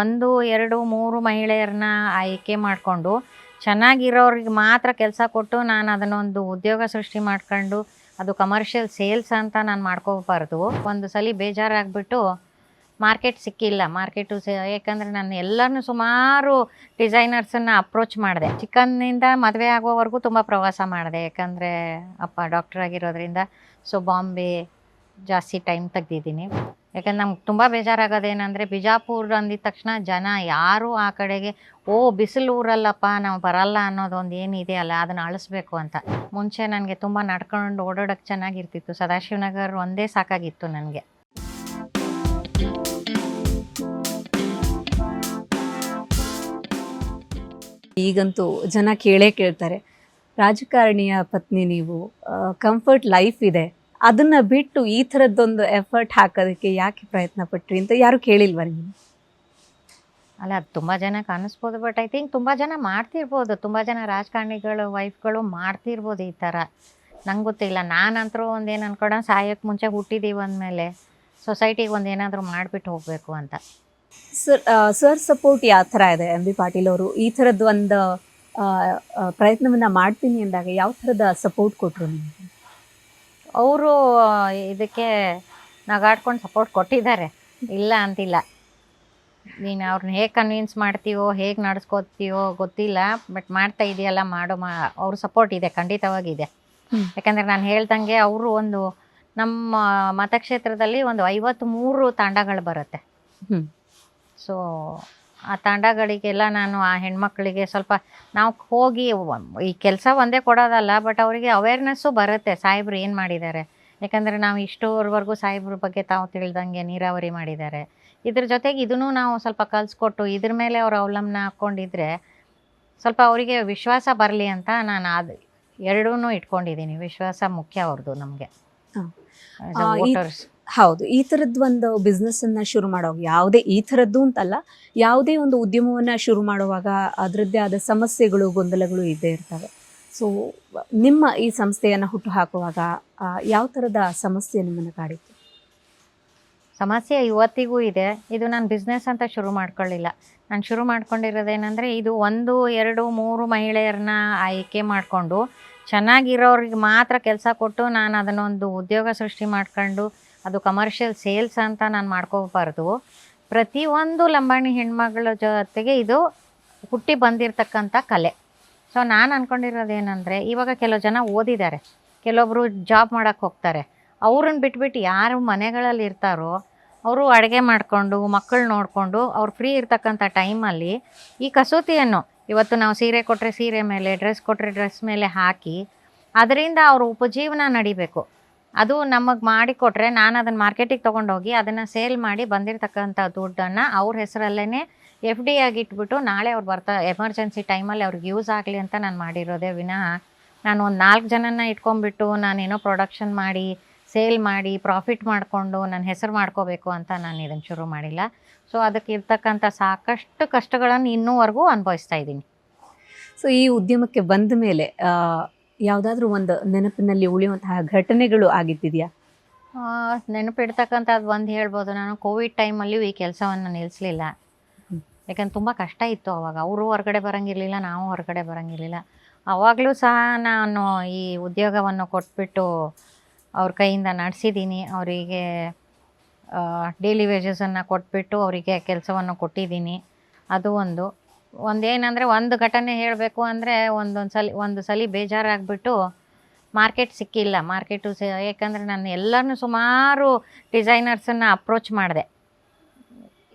ಒಂದು, ಎರಡು, ಮೂರು ಮಹಿಳೆಯರನ್ನ ಆಯ್ಕೆ ಮಾಡಿಕೊಂಡು ಚೆನ್ನಾಗಿರೋರಿಗೆ ಮಾತ್ರ ಕೆಲಸ ಕೊಟ್ಟು ನಾನು ಅದನ್ನೊಂದು ಉದ್ಯೋಗ ಸೃಷ್ಟಿ ಮಾಡ್ಕೊಂಡು ಅದು ಕಮರ್ಷಿಯಲ್ ಸೇಲ್ಸ್ ಅಂತ ನಾನು ಮಾಡ್ಕೋಬಾರ್ದು. ಒಂದು ಸಲ ಬೇಜಾರಾಗ್ಬಿಟ್ಟು ಮಾರ್ಕೆಟ್ ಸಿಕ್ಕಿಲ್ಲ. ಮಾರ್ಕೆಟು ಸೇ ಯಾಕಂದರೆ ನಾನು ಎಲ್ಲರೂ ಸುಮಾರು ಡಿಸೈನರ್ಸನ್ನು ಅಪ್ರೋಚ್ ಮಾಡಿದೆ. ಚಿಕನ್ನಿಂದ ಮದುವೆ ಆಗೋವರೆಗೂ ತುಂಬ ಪ್ರವಾಸ ಮಾಡಿದೆ. ಯಾಕಂದರೆ ಅಪ್ಪ ಡಾಕ್ಟರ್ ಆಗಿರೋದ್ರಿಂದ. ಸೊ ಬಾಂಬೆ ಜಾಸ್ತಿ ಟೈಮ್ ತೆಗ್ದಿದ್ದೀನಿ. ಯಾಕಂದ್ರೆ ನಮ್ಗೆ ತುಂಬ ಬೇಜಾರಾಗೋದೇನೆಂದರೆ ಬಿಜಾಪುರ ಅಂದಿದ ತಕ್ಷಣ ಜನ ಯಾರು ಆ ಕಡೆಗೆ, ಓ, ಬಿಸಿಲು ಊರಲ್ಲಪ್ಪ, ನಾವು ಬರಲ್ಲ ಅನ್ನೋದೊಂದು ಏನಿದೆ ಅಲ್ಲ, ಅದನ್ನು ಅಳಿಸ್ಬೇಕು ಅಂತ. ಮುಂಚೆ ನನಗೆ ತುಂಬ ನಡ್ಕೊಂಡು ಓಡಾಡೋಕ್ಕೆ ಚೆನ್ನಾಗಿರ್ತಿತ್ತು. ಸದಾಶಿವನಗರ್ ಒಂದೇ ಸಾಕಾಗಿತ್ತು ನನಗೆ. ಈಗಂತೂ ಜನ ಕೇಳೇ ಕೇಳ್ತಾರೆ, ರಾಜಕಾರಣಿಯ ಪತ್ನಿ ನೀವು ಕಂಫರ್ಟ್ ಲೈಫ್ ಇದೆ ಅದನ್ನ ಬಿಟ್ಟು ಈ ಥರದ್ದೊಂದು ಎಫರ್ಟ್ ಹಾಕೋದಕ್ಕೆ ಯಾಕೆ ಪ್ರಯತ್ನ ಪಟ್ರಿ ಅಂತ ಯಾರು ಕೇಳಿಲ್ವ ನೀವು ಅಲ್ಲ ಅದು ತುಂಬ ಜನ ಕಾಣಿಸ್ಬೋದು ಬಟ್ ಐ ಥಿಂಕ್ ತುಂಬ ಜನ ಮಾಡ್ತಿರ್ಬೋದು. ತುಂಬ ಜನ ರಾಜಕಾರಣಿಗಳು ವೈಫ್ಗಳು ಮಾಡ್ತಿರ್ಬೋದು ಈ ಥರ. ನಂಗೆ ಗೊತ್ತಿಲ್ಲ. ನಾನಂತರೂ ಒಂದೇನು ಏನು ಅನ್ಕೊಳ ಸಾಯೋಕ್ಕೆ ಮುಂಚೆ ಹುಟ್ಟಿದ್ದೀವಿ ಅಂದಮೇಲೆ ಸೊಸೈಟಿಗೆ ಒಂದು ಏನಾದರೂ ಮಾಡಿಬಿಟ್ಟು ಹೋಗಬೇಕು ಅಂತ. ಸರ್ ಸರ್ ಸಪೋರ್ಟ್ ಯಾವ ಥರ ಇದೆ? ಎಂ ಬಿ ಪಾಟೀಲ್ ಅವರು ಈ ಥರದ್ದು ಒಂದು ಪ್ರಯತ್ನವನ್ನ ಮಾಡ್ತೀನಿ ಅಂದಾಗ ಯಾವ ಥರದ ಸಪೋರ್ಟ್ ಕೊಟ್ಟರು ನಿಮಗೆ? ಅವರು ಇದಕ್ಕೆ ನಗಾಡ್ಕೊಂಡು ಸಪೋರ್ಟ್ ಕೊಟ್ಟಿದ್ದಾರೆ ಇಲ್ಲ ಅಂತಿಲ್ಲ ನೀನು ಅವ್ರನ್ನ ಹೇಗೆ ಕನ್ವಿನ್ಸ್ ಮಾಡ್ತೀವೋ ಹೇಗೆ ನಡೆಸ್ಕೋತೀವೋ ಗೊತ್ತಿಲ್ಲ ಬಟ್ ಮಾಡ್ತಾ ಇದೆಯಲ್ಲ ಮಾಡೋ ಮಾ ಅವ್ರ ಸಪೋರ್ಟ್ ಇದೆ ಖಂಡಿತವಾಗಿದೆ. ಯಾಕಂದರೆ ನಾನು ಹೇಳ್ದಂಗೆ ಅವರು ಒಂದು ನಮ್ಮ ಮತಕ್ಷೇತ್ರದಲ್ಲಿ ಒಂದು ಐವತ್ತು ಮೂರು ತಾಂಡಗಳು ಬರುತ್ತೆ. ಸೊ ಆ ತಾಂಡಗಳಿಗೆಲ್ಲ ನಾನು ಆ ಹೆಣ್ಮಕ್ಳಿಗೆ ಸ್ವಲ್ಪ ನಾವು ಹೋಗಿ ಈ ಕೆಲಸ ಒಂದೇ ಕೊಡೋದಲ್ಲ ಬಟ್ ಅವರಿಗೆ ಅವೇರ್ನೆಸ್ಸು ಬರುತ್ತೆ. ಸಾಹೇಬ್ರು ಏನು ಮಾಡಿದ್ದಾರೆ? ಯಾಕಂದರೆ ನಾವು ಇಷ್ಟೋವರೆಗೂ ಸಾಹೇಬ್ರ ಬಗ್ಗೆ ತಾವು ತಿಳಿದಂಗೆ ನೀರಾವರಿ ಮಾಡಿದ್ದಾರೆ. ಇದ್ರ ಜೊತೆಗೆ ಇದನ್ನು ನಾವು ಸ್ವಲ್ಪ ಕಲಿಸ್ಕೊಟ್ಟು ಇದ್ರ ಮೇಲೆ ಅವರು ಅವಲಂಬನೆ ಹಾಕ್ಕೊಂಡಿದ್ರೆ ಸ್ವಲ್ಪ ಅವರಿಗೆ ವಿಶ್ವಾಸ ಬರಲಿ ಅಂತ ನಾನು ಅದು ಎರಡೂ ಇಟ್ಕೊಂಡಿದ್ದೀನಿ. ವಿಶ್ವಾಸ ಮುಖ್ಯ ಅವ್ರದ್ದು ನಮಗೆ. ಹೌದು, ಈ ಥರದ್ದು ಒಂದು ಬಿಸ್ನೆಸ್ ಅನ್ನ ಶುರು ಮಾಡುವಾಗ, ಯಾವುದೇ ಈ ಥರದ್ದು ಅಂತಲ್ಲ, ಯಾವುದೇ ಒಂದು ಉದ್ಯಮವನ್ನ ಶುರು ಮಾಡುವಾಗ ಅದರದ್ದೇ ಆದ ಸಮಸ್ಯೆಗಳು, ಗೊಂದಲಗಳು ಇದ್ದೇ ಇರ್ತವೆ. ಸೊ ನಿಮ್ಮ ಈ ಸಂಸ್ಥೆಯನ್ನು ಹುಟ್ಟು ಹಾಕುವಾಗ ಯಾವ ಥರದ ಸಮಸ್ಯೆ ನಿಮ್ಮನ್ನು ಕಾಡಿತ್ತು? ಸಮಸ್ಯೆ ಇವತ್ತಿಗೂ ಇದೆ. ಇದು ನಾನು ಬಿಸ್ನೆಸ್ ಅಂತ ಶುರು ಮಾಡ್ಕೊಳ್ಳಿಲ್ಲ. ನಾನು ಶುರು ಮಾಡ್ಕೊಂಡಿರೋದೇನೆಂದರೆ, ಇದು ಒಂದು, ಎರಡು, ಮೂರು ಮಹಿಳೆಯರನ್ನ ಆಯ್ಕೆ ಮಾಡಿಕೊಂಡು, ಚೆನ್ನಾಗಿರೋರಿಗೆ ಮಾತ್ರ ಕೆಲಸ ಕೊಟ್ಟು ನಾನು ಅದನ್ನೊಂದು ಉದ್ಯೋಗ ಸೃಷ್ಟಿ ಮಾಡ್ಕೊಂಡು ಅದು ಕಮರ್ಷಿಯಲ್ ಸೇಲ್ಸ್ ಅಂತ ನಾನು ಮಾಡ್ಕೋಬಾರ್ದು. ಪ್ರತಿಯೊಂದು ಲಂಬಾಣಿ ಹೆಣ್ಮಗಳ ಜೊತೆಗೆ ಇದು ಹುಟ್ಟಿ ಬಂದಿರತಕ್ಕಂಥ ಕಲೆ. ಸೊ ನಾನು ಅಂದ್ಕೊಂಡಿರೋದೇನೆಂದರೆ ಇವಾಗ ಕೆಲವು ಜನ ಓದಿದ್ದಾರೆ. ಕೆಲವೊಬ್ಬರು ಜಾಬ್ ಮಾಡೋಕ್ಕೆ ಹೋಗ್ತಾರೆ. ಅವ್ರನ್ನ ಬಿಟ್ಬಿಟ್ಟು ಯಾರು ಮನೆಗಳಲ್ಲಿ ಇರ್ತಾರೋ, ಅವರು ಅಡುಗೆ ಮಾಡಿಕೊಂಡು, ಮಕ್ಕಳು ನೋಡಿಕೊಂಡು, ಅವ್ರು ಫ್ರೀ ಇರ್ತಕ್ಕಂಥ ಟೈಮಲ್ಲಿ ಈ ಕಸೂತಿಯನ್ನು, ಇವತ್ತು ನಾವು ಸೀರೆ ಕೊಟ್ಟರೆ ಸೀರೆ ಮೇಲೆ ಡ್ರೆಸ್ ಕೊಟ್ಟರೆ ಡ್ರೆಸ್ ಮೇಲೆ ಹಾಕಿ, ಅದರಿಂದ ಅವರು ಉಪಜೀವನ ನಡಿಬೇಕು. ಅದು ನಮಗೆ ಮಾಡಿಕೊಟ್ರೆ ನಾನು ಅದನ್ನು ಮಾರ್ಕೆಟಿಗೆ ತೊಗೊಂಡೋಗಿ ಅದನ್ನು ಸೇಲ್ ಮಾಡಿ ಬಂದಿರತಕ್ಕಂಥ ದುಡ್ಡನ್ನು ಅವ್ರ ಹೆಸರಲ್ಲೇ ಎಫ್ ಡಿ ಆಗಿ ಇಟ್ಬಿಟ್ಟು ನಾಳೆ ಅವ್ರು ಬರ್ತಾ, ಎಮರ್ಜೆನ್ಸಿ ಟೈಮಲ್ಲಿ ಅವ್ರಿಗೆ ಯೂಸ್ ಆಗಲಿ ಅಂತ ನಾನು ಮಾಡಿರೋದೇ. ವಿನಃ ನಾನು ಒಂದು ನಾಲ್ಕು ಜನನ ಇಟ್ಕೊಂಡ್ಬಿಟ್ಟು ನಾನೇನೋ ಪ್ರೊಡಕ್ಷನ್ ಮಾಡಿ, ಸೇಲ್ ಮಾಡಿ, ಪ್ರಾಫಿಟ್ ಮಾಡಿಕೊಂಡು ನನ್ನ ಹೆಸರು ಮಾಡ್ಕೋಬೇಕು ಅಂತ ನಾನು ಇದನ್ನು ಶುರು ಮಾಡಿಲ್ಲ. ಸೊ ಅದಕ್ಕೆ ಇರ್ತಕ್ಕಂಥ ಸಾಕಷ್ಟು ಕಷ್ಟಗಳನ್ನು ಇನ್ನೂವರೆಗೂ ಅನುಭವಿಸ್ತಾ ಇದ್ದೀನಿ ಸೊ ಈ ಉದ್ಯಮಕ್ಕೆ ಬಂದ ಮೇಲೆ ಯಾವುದಾದ್ರೂ ಒಂದು ನೆನಪಿನಲ್ಲಿ ಉಳಿಯುವಂತಹ ಘಟನೆಗಳು ಆಗಿದ್ದಿದೆಯಾ? ನೆನಪಿಡ್ತಕ್ಕಂಥದ್ದು ಒಂದು ಹೇಳ್ಬೋದು. ನಾನು ಕೋವಿಡ್ ಟೈಮಲ್ಲಿಯೂ ಈ ಕೆಲಸವನ್ನು ನಿಲ್ಲಿಸಲಿಲ್ಲ ಯಾಕಂದ್ರೆ ತುಂಬ ಕಷ್ಟ ಇತ್ತು ಅವಾಗ. ಅವರು ಹೊರಗಡೆ ಬರೋಂಗಿರಲಿಲ್ಲ ನಾವು ಹೊರಗಡೆ ಬರೋಂಗಿರಲಿಲ್ಲ. ಆವಾಗಲೂ ಸಹ ನಾನು ಈ ಉದ್ಯೋಗವನ್ನು ಕೊಟ್ಬಿಟ್ಟು ಅವ್ರ ಕೈಯಿಂದ ನಡೆಸಿದ್ದೀನಿ ಅವರಿಗೆ ಡೈಲಿ ವೇಜಸನ್ನು ಕೊಟ್ಬಿಟ್ಟು ಅವರಿಗೆ ಕೆಲಸವನ್ನು ಕೊಟ್ಟಿದ್ದೀನಿ ಅದು ಒಂದು. ಒಂದೇನಂದರೆ ಒಂದು ಘಟನೆ ಹೇಳಬೇಕು ಅಂದರೆ ಒಂದೊಂದು ಸಲ, ಒಂದು ಸಲ ಬೇಜಾರಾಗ್ಬಿಟ್ಟು ಮಾರ್ಕೆಟ್ ಸಿಕ್ಕಿಲ್ಲ. ಮಾರ್ಕೆಟು ಸ, ಏಕೆಂದರೆ ನಾನು ಎಲ್ಲರನ್ನೂ ಸುಮಾರು ಡಿಸೈನರ್ಸನ್ನು ಅಪ್ರೋಚ್ ಮಾಡಿದೆ.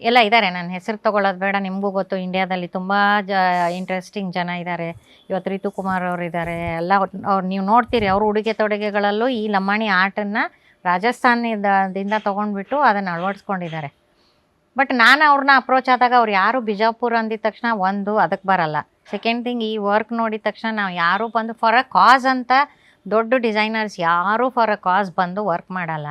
ಎಲ್ಲ ಇದ್ದಾರೆ ನನ್ನ ಹೆಸರು ತೊಗೊಳ್ಳೋದು ಬೇಡ, ನಿಮಗೂ ಗೊತ್ತು, ಇಂಡಿಯಾದಲ್ಲಿ ತುಂಬ ಜ ಇಂಟ್ರೆಸ್ಟಿಂಗ್ ಜನ ಇದ್ದಾರೆ ಇವತ್ತು ರಿತು ಕುಮಾರ್ ಅವರು ಇದ್ದಾರೆ ಎಲ್ಲ ಅವ್ರು ನೀವು ನೋಡ್ತೀರಿ, ಅವ್ರ ಉಡುಗೆ ತೊಡುಗೆಗಳಲ್ಲೂ ಈ ಲಂಬಾಣಿ ಆರ್ಟನ್ನು ರಾಜಸ್ಥಾನದಿಂದ ತೊಗೊಂಡ್ಬಿಟ್ಟು ಅದನ್ನು ಅಳವಡಿಸ್ಕೊಂಡಿದ್ದಾರೆ. ಬಟ್ ನಾನು ಅವ್ರನ್ನ ಅಪ್ರೋಚ್ ಆದಾಗ ಅವ್ರು ಯಾರು ಬಿಜಾಪುರ ಅಂದಿದ ತಕ್ಷಣ ಒಂದು ಅದಕ್ಕೆ ಬರಲ್ಲ. ಸೆಕೆಂಡ್ ಥಿಂಗ್ ಈ ವರ್ಕ್ ನೋಡಿದ ತಕ್ಷಣ ನಾವು ಯಾರು ಬಂದು ಫಾರ್ ಅ ಕಾಸ್ ಅಂತ ದೊಡ್ಡ ಡಿಸೈನರ್ಸ್ ಯಾರೂ ಫಾರ್ ಅ ಕಾಸ್ ಬಂದು ವರ್ಕ್ ಮಾಡಲ್ಲ.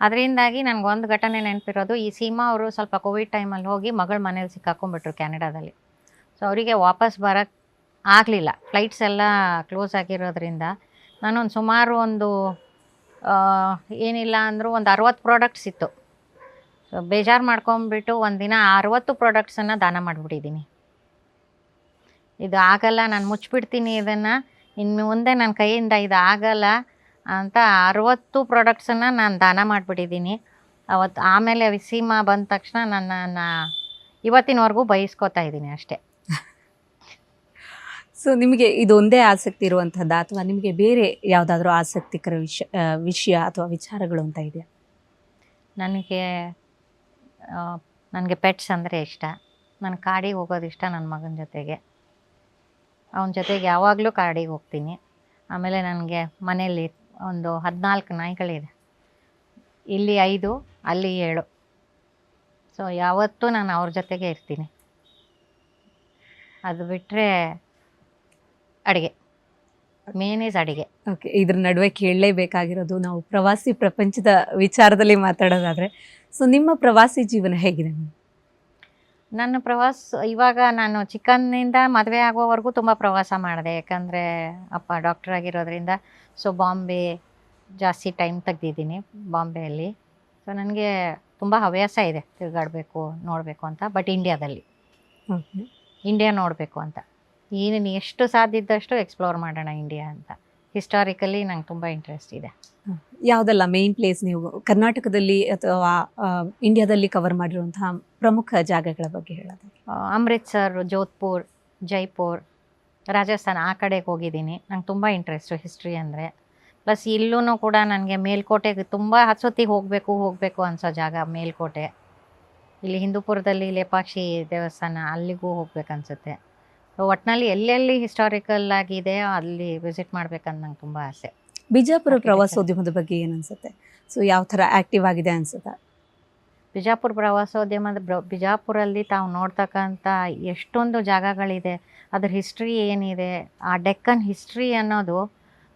ಅದರಿಂದಾಗಿ ನನಗೊಂದು ಘಟನೆ ನೆನಪಿರೋದು, ಈ ಸೀಮಾ ಅವರು ಸ್ವಲ್ಪ ಕೋವಿಡ್ ಟೈಮಲ್ಲಿ ಹೋಗಿ ಮಗಳ ಮನೇಲಿ ಸಿಕ್ಕಾಕೊಂಡ್ಬಿಟ್ರು ಕೆನಡಾದಲ್ಲಿ ಸೊ ಅವರಿಗೆ ವಾಪಸ್ ಬರೋಕ್ಕೆ ಆಗಲಿಲ್ಲ. ಫ್ಲೈಟ್ಸ್ ಎಲ್ಲ ಕ್ಲೋಸ್ ಆಗಿರೋದ್ರಿಂದ ನಾನೊಂದು ಸುಮಾರು ಒಂದು ಏನಿಲ್ಲ ಅಂದರೂ ಒಂದು ಅರವತ್ತು ಪ್ರಾಡಕ್ಟ್ಸ್ ಇತ್ತು. ಬೇಜಾರು ಮಾಡ್ಕೊಂಬಿಟ್ಟು ಒಂದಿನ ಅರವತ್ತು ಪ್ರಾಡಕ್ಟ್ಸನ್ನು ದಾನ ಮಾಡಿಬಿಟ್ಟಿದ್ದೀನಿ ಇದು ಆಗಲ್ಲ ನಾನು ಮುಚ್ಚಿಬಿಡ್ತೀನಿ ಇದನ್ನು. ಇನ್ನು ಮುಂದೆ ನನ್ನ ಕೈಯಿಂದ ಇದು ಆಗಲ್ಲ ಅಂತ ಅರವತ್ತು ಪ್ರಾಡಕ್ಟ್ಸನ್ನು ನಾನು ದಾನ ಮಾಡಿಬಿಟ್ಟಿದ್ದೀನಿ ಅವತ್ತು ಆಮೇಲೆ ವಿಸೀಮ ಬಂದ ತಕ್ಷಣ ನನ್ನನ್ನು ಇವತ್ತಿನವರೆಗೂ ಬಯಸ್ಕೋತಾ ಇದ್ದೀನಿ ಅಷ್ಟೇ. ಸೊ ನಿಮಗೆ ಇದೊಂದೇ ಆಸಕ್ತಿ ಇರುವಂಥದ್ದು ಅಥವಾ ನಿಮಗೆ ಬೇರೆ ಯಾವುದಾದ್ರೂ ಆಸಕ್ತಿಕರ ವಿಷಯ ವಿಷಯ ಅಥವಾ ವಿಚಾರಗಳು ಅಂತ ಇದೆಯಾ? ನನಗೆ ನನಗೆ ಪೆಟ್ಸ್ ಅಂದರೆ ಇಷ್ಟ. ನಾನು ಕಾಡಿಗೆ ಹೋಗೋದು ಇಷ್ಟ ನನ್ನ ಮಗನ ಜೊತೆಗೆ. ಅವನ ಜೊತೆಗೆ ಯಾವಾಗಲೂ ಕಾಡಿಗೆ ಹೋಗ್ತೀನಿ. ಆಮೇಲೆ ನನಗೆ ಮನೆಯಲ್ಲಿ ಒಂದು ಹದಿನಾಲ್ಕು ನಾಯಿಗಳಿದೆ. ಇಲ್ಲಿ ಐದು, ಅಲ್ಲಿ ಏಳು. ಸೊ ಯಾವತ್ತೂ ನಾನು ಅವ್ರ ಜೊತೆಗೆ ಇರ್ತೀನಿ. ಅದು ಬಿಟ್ಟರೆ ಅಡುಗೆ. ಮೇನ್ ಈಸ್ ಅಡುಗೆ. ಓಕೆ ಇದ್ರ ನಡುವೆ ಕೇಳಲೇಬೇಕಾಗಿರೋದು ನಾವು ಪ್ರವಾಸಿ ಪ್ರಪಂಚದ ವಿಚಾರದಲ್ಲಿ ಮಾತಾಡೋದಾದ್ರೆ ಸೊ ನಿಮ್ಮ ಪ್ರವಾಸಿ ಜೀವನ ಹೇಗಿದೆ? ನನ್ನ ಪ್ರವಾಸ ಇವಾಗ ನಾನು ಚಿಕ್ಕನಿಂದ ಮದುವೆ ಆಗುವವರೆಗೂ ತುಂಬ ಪ್ರವಾಸ ಮಾಡಿದೆ. ಯಾಕಂದರೆ ಅಪ್ಪ ಡಾಕ್ಟರ್ ಆಗಿರೋದ್ರಿಂದ ಸೊ ಬಾಂಬೆ ಜಾಸ್ತಿ ಟೈಮ್ ತೆಗ್ದಿದ್ದೀನಿ ಬಾಂಬೆಯಲ್ಲಿ. ಸೊ ನನಗೆ ತುಂಬ ಹವ್ಯಾಸ ಇದೆ ತಿರುಗಾಡಬೇಕು ನೋಡಬೇಕು ಅಂತ ಬಟ್ ಇಂಡಿಯಾದಲ್ಲಿ ಇಂಡಿಯಾ ನೋಡಬೇಕು ಅಂತ. ಏನು ಎಷ್ಟು ಸಾಧ್ಯ ಇದ್ದಷ್ಟು ಎಕ್ಸ್ಪ್ಲೋರ್ ಮಾಡೋಣ ಇಂಡಿಯಾ ಅಂತ. ಹಿಸ್ಟಾರಿಕಲಿ ನಂಗೆ ತುಂಬ ಇಂಟ್ರೆಸ್ಟ್ ಇದೆ. ಯಾವುದಲ್ಲ ಮೇನ್ ಪ್ಲೇಸ್ ನೀವು? ಕರ್ನಾಟಕದಲ್ಲಿ ಅಥವಾ ಇಂಡಿಯಾದಲ್ಲಿ ಕವರ್ ಮಾಡಿರುವಂತಹ ಪ್ರಮುಖ ಜಾಗಗಳ ಬಗ್ಗೆ ಹೇಳೋದು ಅಮೃತ್ಸರ್, ಜೋಧ್ಪುರ್, ಜೈಪುರ್, ರಾಜಸ್ಥಾನ ಆ ಕಡೆಗೆ ಹೋಗಿದ್ದೀನಿ. ನಂಗೆ ತುಂಬ ಇಂಟ್ರೆಸ್ಟು ಹಿಸ್ಟ್ರಿ ಅಂದರೆ. ಪ್ಲಸ್ ಇಲ್ಲೂ ಕೂಡ ನನಗೆ ಮೇಲ್ಕೋಟೆಗೆ ತುಂಬ ಹತ್ಸೊತ್ತಿ ಹೋಗಬೇಕು ಹೋಗಬೇಕು ಅನ್ಸೋ ಜಾಗ ಮೇಲ್ಕೋಟೆ. ಇಲ್ಲಿ ಹಿಂದೂಪುರದಲ್ಲಿ ಲೇಪಾಕ್ಷಿ ದೇವಸ್ಥಾನ ಅಲ್ಲಿಗೂ ಹೋಗ್ಬೇಕನ್ಸುತ್ತೆ ಒಟ್ಟಿನಲ್ಲಿ ಎಲ್ಲೆಲ್ಲಿ ಹಿಸ್ಟಾರಿಕಲ್ ಆಗಿದೆ ಅಲ್ಲಿ ವಿಸಿಟ್ ಮಾಡ್ಬೇಕಂತ ನಂಗೆ ತುಂಬ ಆಸೆ. ಬಿಜಾಪುರ ಪ್ರವಾಸೋದ್ಯಮದ ಬಗ್ಗೆ ಏನು ಅನ್ಸುತ್ತೆ? ಸೊ ಯಾವ ಥರ ಆಕ್ಟಿವ್ ಆಗಿದೆ ಅನ್ಸುತ್ತಾ? ಬಿಜಾಪುರ ಪ್ರವಾಸೋದ್ಯಮದ ಬ್ರ ಬಿಜಾಪುರಲ್ಲಿ ತಾವು ನೋಡ್ತಕ್ಕಂಥ ಎಷ್ಟೊಂದು ಜಾಗಗಳಿದೆ. ಅದ್ರ ಹಿಸ್ಟ್ರಿ ಏನಿದೆ? ಆ ಡೆಕ್ಕನ್ ಹಿಸ್ಟ್ರಿ ಅನ್ನೋದು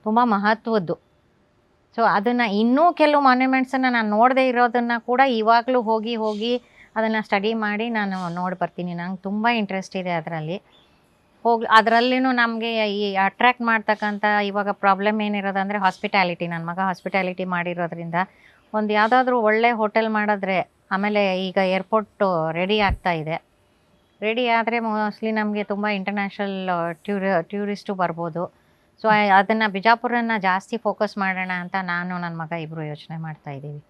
ತುಂಬ ಮಹತ್ವದ್ದು. ಸೊ ಅದನ್ನು ಇನ್ನೂ ಕೆಲವು ಮಾನ್ಯುಮೆಂಟ್ಸನ್ನು ನಾನು ನೋಡದೇ ಇರೋದನ್ನು ಕೂಡ ಇವಾಗಲೂ ಹೋಗಿ ಹೋಗಿ ಅದನ್ನು ಸ್ಟಡಿ ಮಾಡಿ ನಾನು ನೋಡಿ ಬರ್ತೀನಿ. ನಂಗೆ ತುಂಬ ಇಂಟ್ರೆಸ್ಟ್ ಇದೆ ಅದರಲ್ಲಿ. ಹೋಗಿ ಅದರಲ್ಲಿನೂ ನಮಗೆ ಈ ಅಟ್ರ್ಯಾಕ್ಟ್ ಮಾಡ್ತಕ್ಕಂಥ ಇವಾಗ ಪ್ರಾಬ್ಲಮ್ ಏನಿರೋದಂದರೆ ಹಾಸ್ಪಿಟ್ಯಾಲಿಟಿ ನನ್ನ ಮಗ ಹಾಸ್ಪಿಟ್ಯಾಲಿಟಿ ಮಾಡಿರೋದ್ರಿಂದ ಒಂದು ಯಾವುದಾದ್ರೂ ಒಳ್ಳೆ ಹೋಟೆಲ್ ಮಾಡಿದ್ರೆ, ಆಮೇಲೆ ಈಗ ಏರ್ಪೋರ್ಟು ರೆಡಿ ಆಗ್ತಾ ಇದೆ. ರೆಡಿ ಆದರೆ ಮೋಸ್ಟ್ಲಿ ನಮಗೆ ತುಂಬ ಇಂಟರ್ನ್ಯಾಷನಲ್ ಟ್ಯೂರ್ ಟ್ಯೂರಿಸ್ಟು ಬರ್ಬೋದು. ಸೊ ಅದನ್ನು ಬಿಜಾಪುರನ್ನು ಜಾಸ್ತಿ ಫೋಕಸ್ ಮಾಡೋಣ ಅಂತ ನಾನು ನನ್ನ ಮಗ ಇಬ್ಬರು ಯೋಚನೆ ಮಾಡ್ತಾ ಇದ್ದೀವಿ.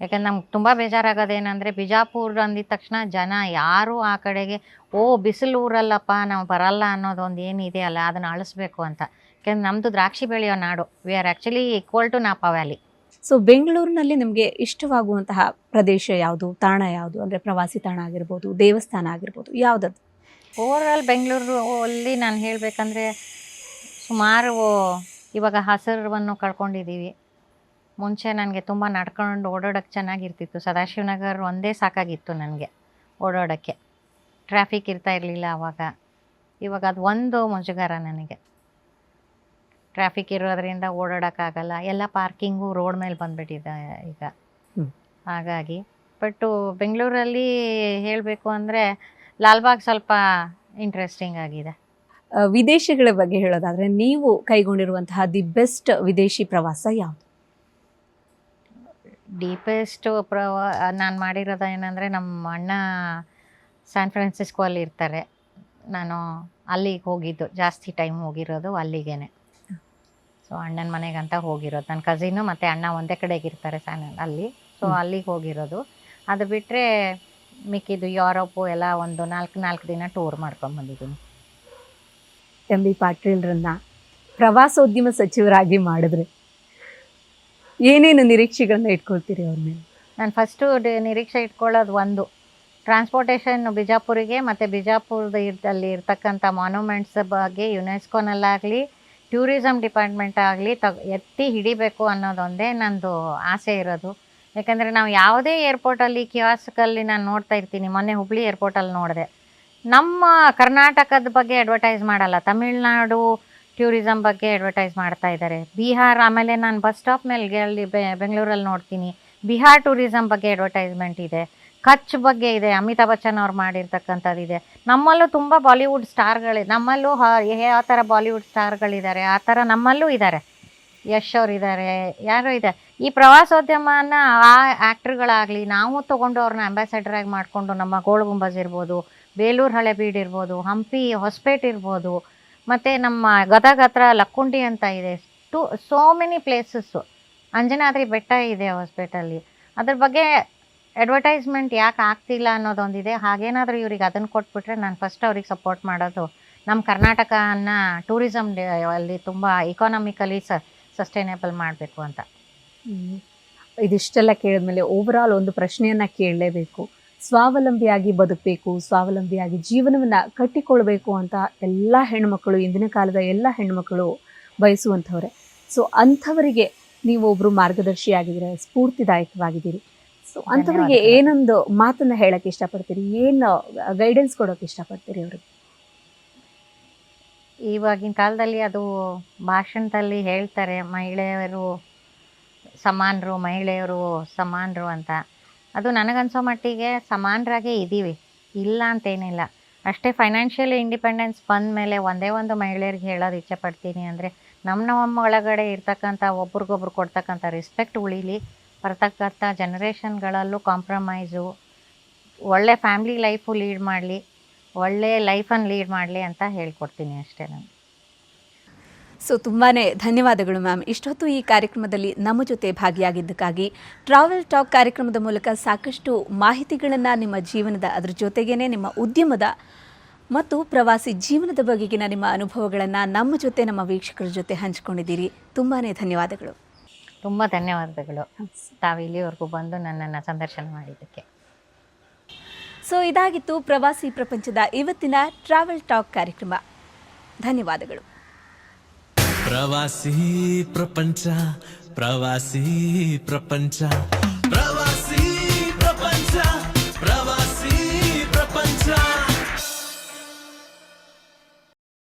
ಯಾಕಂದ್ರೆ ನಮ್ಗೆ ತುಂಬ ಬೇಜಾರಾಗೋದೇನೆಂದರೆ ಬಿಜಾಪುರ ಅಂದಿದ ತಕ್ಷಣ ಜನ ಯಾರೂ ಆ ಕಡೆಗೆ ಓ ಬಿಸಿಲು ಊರಲ್ಲಪ್ಪ ನಾವು ಬರಲ್ಲ ಅನ್ನೋದೊಂದು ಏನಿದೆ ಅಲ್ಲ ಅದನ್ನು ಅಳಿಸ್ಬೇಕು ಅಂತ. ಯಾಕಂದ್ರೆ ನಮ್ಮದು ದ್ರಾಕ್ಷಿ ಬೆಳೆಯೋ ನಾಡು. We are actually equal to Napa valley so ಬೆಂಗಳೂರಿನಲ್ಲಿ ನಿಮಗೆ ಇಷ್ಟವಾಗುವಂತಹ ಪ್ರದೇಶ ಯಾವುದು? ತಾಣ ಯಾವುದು? ಅಂದರೆ ಪ್ರವಾಸಿ ತಾಣ ಆಗಿರ್ಬೋದು ದೇವಸ್ಥಾನ ಆಗಿರ್ಬೋದು ಯಾವುದದು? ಓವರಾಲ್ ಬೆಂಗಳೂರು ಅಲ್ಲಿ ನಾನು ಹೇಳಬೇಕಂದ್ರೆ ಸುಮಾರು ಇವಾಗ ಹಸಿರವನ್ನು ಕಳ್ಕೊಂಡಿದ್ದೀವಿ. ಮುಂಚೆ ನನಗೆ ತುಂಬ ನಡ್ಕೊಂಡು ಓಡಾಡೋಕ್ಕೆ ಚೆನ್ನಾಗಿರ್ತಿತ್ತು. ಸದಾಶಿವನಗರ್ ಒಂದೇ ಸಾಕಾಗಿತ್ತು ನನಗೆ ಓಡಾಡೋಕ್ಕೆ. ಟ್ರಾಫಿಕ್ ಇರ್ತಾ ಇರಲಿಲ್ಲ ಆವಾಗ ಇವಾಗ ಅದು ಒಂದು ಮುಜುಗರ ನನಗೆ. ಟ್ರಾಫಿಕ್ ಇರೋದ್ರಿಂದ ಓಡಾಡೋಕ್ಕಾಗಲ್ಲ ಎಲ್ಲ ಪಾರ್ಕಿಂಗು ರೋಡ್ ಮೇಲೆ ಬಂದುಬಿಟ್ಟಿದೆ ಈಗ. ಹಾಗಾಗಿ ಬಟ್ಟು ಬೆಂಗಳೂರಲ್ಲಿ ಹೇಳಬೇಕು ಅಂದರೆ ಲಾಲ್ಬಾಗ್ ಸ್ವಲ್ಪ ಇಂಟ್ರೆಸ್ಟಿಂಗ್ ಆಗಿದೆ. ವಿದೇಶಿಗಳ ಬಗ್ಗೆ ಹೇಳೋದಾದರೆ ನೀವು ಕೈಗೊಂಡಿರುವಂತಹ ದಿ ಬೆಸ್ಟ್ ವಿದೇಶಿ ಪ್ರವಾಸ ಯಾವುದು? ಡೀಪೆಸ್ಟ್ ಪ್ರವಾ ನಾನು ಮಾಡಿರೋದು ಏನಂದರೆ ನಮ್ಮ ಅಣ್ಣ ಸ್ಯಾನ್ ಫ್ರಾನ್ಸಿಸ್ಕೋ ಅಲ್ಲಿ ಇರ್ತಾರೆ. ನಾನು ಅಲ್ಲಿಗೆ ಹೋಗಿದ್ದು. ಜಾಸ್ತಿ ಟೈಮ್ ಹೋಗಿರೋದು ಅಲ್ಲಿಗೇನೆ. ಸೊ ಅಣ್ಣನ ಮನೆಗಂತ ಹೋಗಿರೋದು. ನನ್ನ ಕಸಿನು ಮತ್ತು ಅಣ್ಣ ಒಂದೇ ಕಡೆಗೆ ಇರ್ತಾರೆ ಸ್ಯಾನ್ ಅಲ್ಲಿ. ಸೊ ಅಲ್ಲಿಗೆ ಹೋಗಿರೋದು. ಅದು ಬಿಟ್ಟರೆ ಮಿಕ್ಕಿದ್ದು ಯುರೋಪು ಎಲ್ಲ ಒಂದು ನಾಲ್ಕು ನಾಲ್ಕು ದಿನ ಟೂರ್ ಮಾಡ್ಕೊಂಬಂದಿದ್ದೀನಿ ಎಂ ಬಿ ಪಾಟೀಲ್ರನ್ನ ಪ್ರವಾಸೋದ್ಯಮ ಸಚಿವರಾಗಿ ಮಾಡಿದ್ರೆ. ಏನೇನು ನಿರೀಕ್ಷೆಗಳನ್ನ ಇಟ್ಕೊಳ್ತೀರಿ ಅವ್ರ ಮೇಲೆ? ನಾನು ಫಸ್ಟು ನಿರೀಕ್ಷೆ ಇಟ್ಕೊಳ್ಳೋದು ಒಂದು. ಟ್ರಾನ್ಸ್ಪೋರ್ಟೇಷನ್ ಬಿಜಾಪುರಿಗೆ ಮತ್ತು ಬಿಜಾಪುರದ ಇರ್ತಲ್ಲಿ ಇರ್ತಕ್ಕಂಥ ಮಾನ್ಯುಮೆಂಟ್ಸ್ ಬಗ್ಗೆ ಯುನೆಸ್ಕೋನಲ್ಲಾಗಲಿ ಟೂರಿಸಮ್ ಡಿಪಾರ್ಟ್ಮೆಂಟ್ ಆಗಲಿ ತಗ್ ಎತ್ತಿ ಹಿಡಿಬೇಕು ಅನ್ನೋದೊಂದೇ ನಂದು ಆಸೆ ಇರೋದು. ಯಾಕಂದರೆ ನಾವು ಯಾವುದೇ ಏರ್ಪೋರ್ಟಲ್ಲಿ ಕಿಯಾಸ್ಕಲ್ಲಿ ನಾನು ನೋಡ್ತಾ ಇರ್ತೀನಿ. ಮೊನ್ನೆ ಹುಬ್ಳಿ ಏರ್ಪೋರ್ಟಲ್ಲಿ ನೋಡಿದೆ. ನಮ್ಮ ಕರ್ನಾಟಕದ ಬಗ್ಗೆ ಅಡ್ವರ್ಟೈಸ್ ಮಾಡಲ್ಲ. ತಮಿಳ್ನಾಡು ಟೂರಿಸಮ್ ಬಗ್ಗೆ ಅಡ್ವರ್ಟೈಸ್ ಮಾಡ್ತಾ ಇದ್ದಾರೆ ಬಿಹಾರ್ ಆಮೇಲೆ ನಾನು ಬಸ್ ಸ್ಟಾಪ್ ಮೇಲೆ ಅಲ್ಲಿ ಬೆಂಗಳೂರಲ್ಲಿ ನೋಡ್ತೀನಿ. ಬಿಹಾರ್ ಟೂರಿಸಮ್ ಬಗ್ಗೆ ಅಡ್ವರ್ಟೈಸ್ಮೆಂಟ್ ಇದೆ. ಕಚ್ ಬಗ್ಗೆ ಇದೆ, ಅಮಿತಾಬ್ ಬಚ್ಚನ್ ಅವ್ರು ಮಾಡಿರ್ತಕ್ಕಂಥದ್ದು ಇದೆ. ನಮ್ಮಲ್ಲೂ ತುಂಬ ಬಾಲಿವುಡ್ ಸ್ಟಾರ್ಗಳಿದೆ ನಮ್ಮಲ್ಲೂ ಯಾವ ಥರ ಬಾಲಿವುಡ್ ಸ್ಟಾರ್ಗಳಿದ್ದಾರೆ ಆ ಥರ ನಮ್ಮಲ್ಲೂ ಇದ್ದಾರೆ ಯಶ್ ಅವ್ರು ಇದ್ದಾರೆ ಯಾರೋ ಇದೆ. ಈ ಪ್ರವಾಸೋದ್ಯಮನ ಆ ಆ್ಯಕ್ಟ್ರುಗಳಾಗಲಿ ನಾವು ತೊಗೊಂಡು ಅವ್ರನ್ನ ಆಗಿ ಮಾಡಿಕೊಂಡು ನಮ್ಮ ಗೋಳು ಗುಂಬಜ್ ಇರ್ಬೋದು, ಬೇಲೂರು ಹಳೆಬೀಡು ಇರ್ಬೋದು, ಹಂಪಿ ಹೊಸಪೇಟೆ ಇರ್ಬೋದು ಮತ್ತು ನಮ್ಮ ಗದಗ ಹತ್ರ ಲಕ್ಕುಂಡಿ ಅಂತ ಇದೆ. Too so many places Anjanadri ಬೆಟ್ಟ ಇದೆ ಹೊಸಪೇಟಲ್ಲಿ ಅದ್ರ ಬಗ್ಗೆ ಅಡ್ವರ್ಟೈಸ್ಮೆಂಟ್ ಯಾಕೆ ಆಗ್ತಿಲ್ಲ ಅನ್ನೋದೊಂದಿದೆ. ಹಾಗೇನಾದರೂ ಇವ್ರಿಗೆ ಅದನ್ನು ಕೊಟ್ಬಿಟ್ರೆ ನಾನು ಫಸ್ಟ್ ಅವ್ರಿಗೆ ಸಪೋರ್ಟ್ ಮಾಡೋದು. ನಮ್ಮ ಕರ್ನಾಟಕನ ಟೂರಿಸಮ್ ಅಲ್ಲಿ ತುಂಬ ಇಕಾನಮಿಕಲಿ ಸಸ್ಟೈನೇಬಲ್ ಮಾಡಬೇಕು ಅಂತ. ಇದಿಷ್ಟೆಲ್ಲ ಕೇಳಿದ್ಮೇಲೆ ಓವರ್ ಆಲ್ ಒಂದು ಪ್ರಶ್ನೆಯನ್ನು ಕೇಳಲೇಬೇಕು. ಸ್ವಾವಲಂಬಿಯಾಗಿ ಬದುಕಬೇಕು ಸ್ವಾವಲಂಬಿಯಾಗಿ ಜೀವನವನ್ನ ಕಟ್ಟಿಕೊಳ್ಬೇಕು ಅಂತ ಎಲ್ಲ ಹೆಣ್ಮಕ್ಳು ಇಂದಿನ ಕಾಲದ ಎಲ್ಲ ಹೆಣ್ಮಕ್ಳು ಬಯಸುವಂಥವ್ರೆ. ಸೊ ಅಂಥವರಿಗೆ ನೀವು ಒಬ್ರು ಮಾರ್ಗದರ್ಶಿಯಾಗಿದ್ದೀರ ಸ್ಫೂರ್ತಿದಾಯಕವಾಗಿದ್ದೀರಿ. ಸೊ ಅಂಥವರಿಗೆ. ಏನೊಂದು ಮಾತನ್ನ ಹೇಳಕ್ಕೆ ಇಷ್ಟಪಡ್ತೀರಿ? ಏನು ಗೈಡೆನ್ಸ್ ಕೊಡೋಕೆ ಇಷ್ಟಪಡ್ತೀರಿ ಅವ್ರಿಗೆ? ಇವಾಗಿನ ಕಾಲದಲ್ಲಿ ಅದು ಭಾಷಣದಲ್ಲಿ ಹೇಳ್ತಾರೆ ಮಹಿಳೆಯರು ಸಮಾನರು ಮಹಿಳೆಯರು ಸಮಾನರು ಅಂತ. ಅದು ನನಗನ್ಸೋ ಮಟ್ಟಿಗೆ ಸಮಾನರಾಗೇ ಇದ್ದೀವಿ ಇಲ್ಲ ಅಂತೇನಿಲ್ಲ. ಅಷ್ಟೇ ಫೈನಾನ್ಷಿಯಲ್ ಇಂಡಿಪೆಂಡೆನ್ಸ್ ಬಂದ ಮೇಲೆ ಒಂದೇ ಒಂದು ಮಹಿಳೆಯರಿಗೆ ಹೇಳೋದು ಇಚ್ಛೆ ಪಡ್ತೀನಿ ಅಂದರೆ ನಮ್ಮ ನಮ್ಮ ಒಳಗಡೆ ಇರ್ತಕ್ಕಂಥ ಒಬ್ರಿಗೊಬ್ರು ಕೊಡ್ತಕ್ಕಂಥ ರೆಸ್ಪೆಕ್ಟ್ ಉಳೀಲಿ. ಬರ್ತಕ್ಕಂಥ ಜನರೇಷನ್ಗಳಲ್ಲೂ ಕಾಂಪ್ರಮೈಸು ಒಳ್ಳೆ ಫ್ಯಾಮ್ಲಿ ಲೈಫು ಲೀಡ್ ಮಾಡಲಿ, ಒಳ್ಳೆ ಲೈಫನ್ನು ಲೀಡ್ ಮಾಡಲಿ ಅಂತ ಹೇಳ್ಕೊಡ್ತೀನಿ ಅಷ್ಟೇ ನಾನು. ಸೊ ತುಂಬಾ ಧನ್ಯವಾದಗಳು ಮ್ಯಾಮ್. ಇಷ್ಟೊತ್ತು ಈ ಕಾರ್ಯಕ್ರಮದಲ್ಲಿ ನಮ್ಮ ಜೊತೆ ಭಾಗಿಯಾಗಿದ್ದಕ್ಕಾಗಿ ಟ್ರಾವೆಲ್ ಟಾಕ್ ಕಾರ್ಯಕ್ರಮದ ಮೂಲಕ ಸಾಕಷ್ಟು ಮಾಹಿತಿಗಳನ್ನು ನಿಮ್ಮ ಜೀವನದ ಅದರ ಜೊತೆಗೇನೆ ನಿಮ್ಮ ಉದ್ಯಮದ ಮತ್ತು ಪ್ರವಾಸಿ ಜೀವನದ ಬಗೆಗಿನ ನಿಮ್ಮ ಅನುಭವಗಳನ್ನು ನಮ್ಮ ಜೊತೆ ನಮ್ಮ ವೀಕ್ಷಕರ ಜೊತೆ ಹಂಚಿಕೊಂಡಿದ್ದೀರಿ. ತುಂಬಾ ಧನ್ಯವಾದಗಳು. ತುಂಬ ಧನ್ಯವಾದಗಳು. ತಾವು ಇಲ್ಲಿವರೆಗೂ ಬಂದು ನನ್ನನ್ನು ಸಂದರ್ಶನ ಮಾಡಿದ್ದಕ್ಕೆ. ಸೊ ಇದಾಗಿತ್ತು ಪ್ರವಾಸಿ ಪ್ರಪಂಚದ ಇವತ್ತಿನ ಟ್ರಾವೆಲ್ ಟಾಕ್ ಕಾರ್ಯಕ್ರಮ. ಧನ್ಯವಾದಗಳು. ಪ್ರವಾಸಿ ಪ್ರಪಂಚ ಪ್ರವಾಸಿ ಪ್ರಪಂಚ